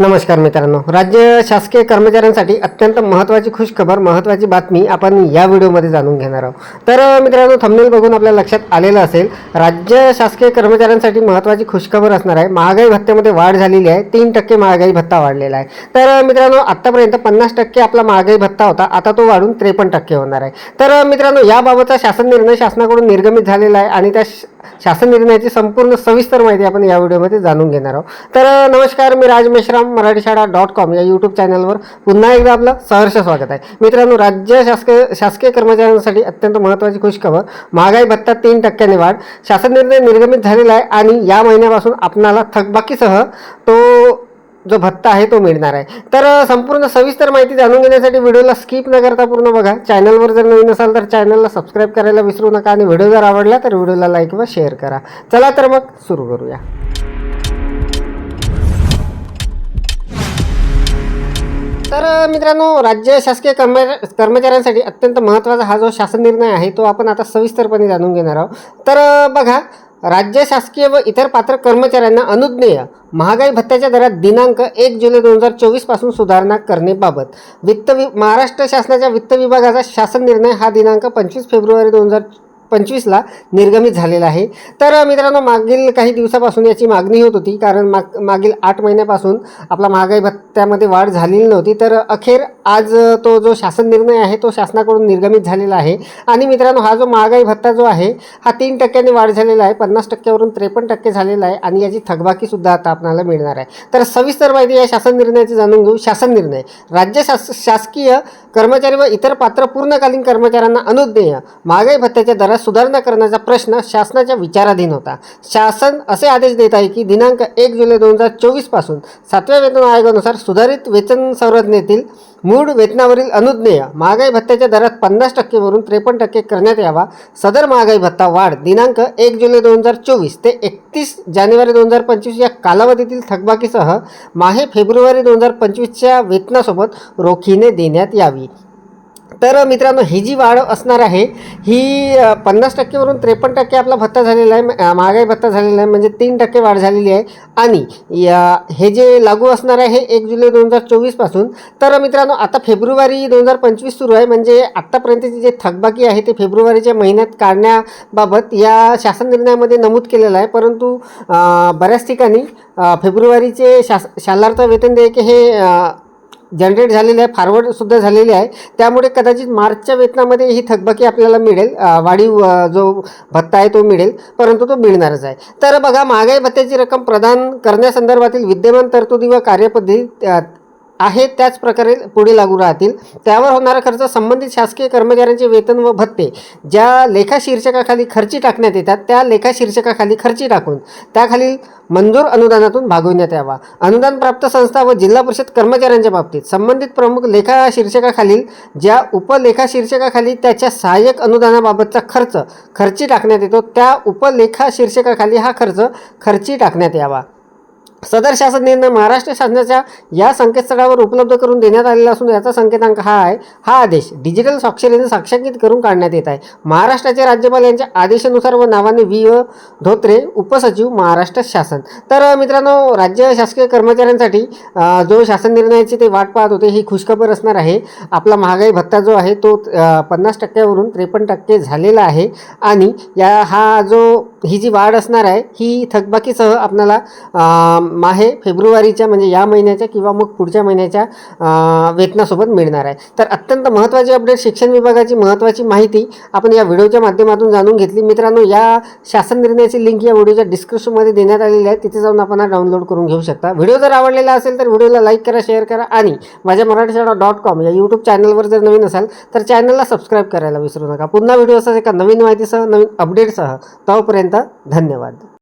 नमस्कार मित्रांनो. राज्य शासकीय कर्मचाऱ्यांसाठी अत्यंत महत्त्वाची खुशखबर महत्त्वाची बातमी आपण या व्हिडिओमध्ये जाणून घेणार आहोत. तर मित्रांनो थंबनेल बघून आपल्या लक्षात आलेलं असेल राज्य शासकीय कर्मचाऱ्यांसाठी महत्त्वाची खुशखबर असणार आहे. महागाई भत्त्यामध्ये वाढ झालेली आहे. तीन टक्के महागाई भत्ता वाढलेला आहे. तर मित्रांनो आत्तापर्यंत पन्नास टक्के आपला महागाई भत्ता होता. आता तो वाढून त्रेपन्न टक्के होणार आहे. तर मित्रांनो याबाबतचा शासन निर्णय शासनाकडून निर्गमित झालेला आहे आणि त्या श- शासन निर्णयाची संपूर्ण सविस्तर माहिती आपण या व्हिडिओमध्ये जाणून घेणार आहोत. तर नमस्कार मी राज मेश्राम मराठी शाळा डॉट कॉम या यूट्यूब चॅनलवर पुन्हा एकदा आपलं सहर्ष स्वागत आहे. मित्रांनो राज्य शासकीय शासकीय कर्मचाऱ्यांसाठी अत्यंत महत्त्वाची खुशखबर महागाई भत्ता तीन टक्क्यांनी वाढ शासन निर्णय निर्गमित झालेला आहे आणि या महिन्यापासून आपणाला थकबाकीसह तो जो भत्ता आहे तो मिळणार आहे. तर संपूर्ण सविस्तर माहिती जाणून घेण्यासाठी व्हिडिओला स्किप न करता पूर्ण बघा. चॅनलवर जर नवीन असाल तर चॅनलला सबस्क्राईब करायला विसरू नका आणि व्हिडिओ जर आवडला तर व्हिडिओला लाईक व शेअर करा. चला तर मग सुरू करूया. तर मित्रांनो राज्य शासकीय कर्म कर्मचाऱ्यांसाठी अत्यंत महत्त्वाचा हा जो शासन निर्णय आहे तो आपण आता सविस्तरपणे जाणून घेणार आहोत. तर बघा राज्य शासकीय व इतर पात्र कर्मचाऱ्यांना अनुज्ञेय. महागाई भत्त्याच्या दरात दिनांक एक जुलै दोन हजार चोवीसपासून सुधारणा करण्याबाबत वित्त वि महाराष्ट्र शासनाच्या वित्त विभागाचा शासन निर्णय हा दिनांक पंचवीस फेब्रुवारी दोन हजार पंचवीसला निर्गमित झालेला आहे. तर मित्रांनो मागील काही दिवसापासून याची मागणी होत होती कारण माग मागील आठ महिन्यापासून आपला महागाई भत्त्यामध्ये वाढ झालेली नव्हती. तर अखेर आज तो जो शासन निर्णय आहे तो शासनाकडून निर्गमित झालेला आहे. आणि मित्रांनो हा जो महागाई भत्ता जो आहे हा तीन टक्क्यांनी वाढ झालेला आहे पन्नास टक्क्यावरून त्रेपन्न टक्के झालेला आहे आणि याची थकबाकीसुद्धा आता आपल्याला मिळणार आहे. तर सविस्तर माहिती या शासन निर्णयाची जाणून घेऊ. शासन निर्णय. राज्य शास शासकीय कर्मचारी व इतर पात्र पूर्णकालीन कर्मचाऱ्यांना अनुज्ञेय. महागाई भत्त्याच्या दरात सुधारणा करण्याचा प्रश्न शासनाच्या विचाराधीन होता. शासन असे आदेश देत आहे की दिनांक एक जुलै दोन हजार चोवीसपासून सातव्या वेतन आयोगानुसार सुधारित वेतन संरचनेतील मूळ वेतनावरील अनुज्ञेय महागाई भत्त्याच्या दरात पन्नास टक्केवरून त्रेपन्न टक्के करण्यात यावा. सदर महागाई भत्ता वाढ दिनांक एक जुलै दोन हजार चोवीस ते एकतीस जानेवारी दोन हजार पंचवीस या कालावधीतील थकबाकीसह माहे फेब्रुवारी दोन हजार पंचवीसच्या वेतनासोबत रोखीने देण्यात यावी. तर मित्रांनो ही जी वाढ असणार आहे ही पन्नास टक्केवरून त्रेपन्न टक्के आपला भत्ता झालेला आहे. महागाई भत्ता झालेला आहे म्हणजे तीन टक्के वाढ झालेली आहे. आणि या हे जे लागू असणार आहे एक जुलै दोन हजार चोवीसपासून तर मित्रांनो आता फेब्रुवारी दोन हजार पंचवीस सुरू आहे म्हणजे आत्तापर्यंतची जे थकबाकी आहे ते फेब्रुवारीच्या महिन्यात काढण्याबाबत या शासन निर्णयामध्ये नमूद केलेलं आहे. परंतु बऱ्याच ठिकाणी फेब्रुवारीचे शास शालार्थ वेतन देयके हे जनरेट झालेले आहे फॉरवर्डसुद्धा झालेले आहे. त्यामुळे कदाचित मार्चच्या वेतनामध्ये ही थकबाकी आपल्याला मिळेल वाढीव जो भत्ता आहे तो मिळेल परंतु तो मिळणारच आहे. तर बघा महागाई भत्त्याची रक्कम प्रदान करण्यासंदर्भातील विद्यमान तरतुदी व कार्यपद्धती आहे त्याच प्रकारे पुढे लागू राहतील. त्यावर होणारा खर्च संबंधित शासकीय कर्मचाऱ्यांचे वेतन व भत्ते. ज्या लेखा शीर्षकाखाली खर्ची टाकण्यात येतात त्या लेखा शीर्षकाखाली खर्ची टाकून त्याखालील मंजूर अनुदानातून भागविण्यात यावा. अनुदान प्राप्त संस्था व जिल्हा परिषद कर्मचाऱ्यांच्या बाबतीत संबंधित प्रमुख लेखा शीर्षकाखालील ज्या उपलेखा शीर्षकाखाली त्याच्या सहाय्यक अनुदानाबाबतचा खर्च खर्ची टाकण्यात येतो त्या उपलेखा शीर्षकाखाली हा खर्च खर्ची टाकण्यात यावा. सदर शासन निर्णय महाराष्ट्र शासनाच्या या संकेतस्थळावर उपलब्ध करून देण्यात आलेला असून याचा संकेतांक हा आहे. हा आदेश डिजिटल स्वाक्षरीने साक्षांकित करून काढण्यात येत आहे. महाराष्ट्राचे राज्यपाल यांच्या आदेशानुसार व नावाने व्ही. अ. धोत्रे उपसचिव महाराष्ट्र शासन. तर मित्रांनो राज्य शासकीय कर्मचाऱ्यांसाठी जो शासन निर्णयाची ते वाट पाहत होते ही खुशखबर असणार आहे. आपला महागाई भत्ता जो आहे तो पन्नास टक्क्यावरून त्रेपन्न टक्के झालेला आहे. आणि या हा जो ही जी वाढ असणार आहे ही थकबाकीसह आपल्याला माहे फेब्रुवारीच्या म्हणजे या महिन्याच्या किंवा मग पुढच्या महिन्याच्या वेतनासोबत मिळणार आहे. तर अत्यंत महत्त्वाची अपडेट शिक्षण विभागाची महत्त्वाची माहिती आपण या व्हिडिओच्या माध्यमातून जाणून घेतली. मित्रांनो या शासन निर्णयाची लिंक या व्हिडिओच्या डिस्क्रिप्शनमध्ये देण्यात आलेली आहे. तिथे जाऊन आपण हा डाउनलोड करून घेऊ शकता. व्हिडिओ जर आवडलेला असेल तर व्हिडिओला लाईक करा शेअर करा आणि माझ्या मराठी शाळा डॉट कॉम या यूट्यूब चॅनलवर जर नवीन असाल तर चॅनलला सबस्क्राईब करायला विसरू नका. पुन्हा व्हिडिओ असा एका नवीन माहितीसह नवीन अपडेटसह तोपर्यंत धन्यवाद